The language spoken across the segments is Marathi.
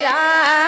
Yeah.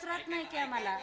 पुन्हा नाही की आम्हाला.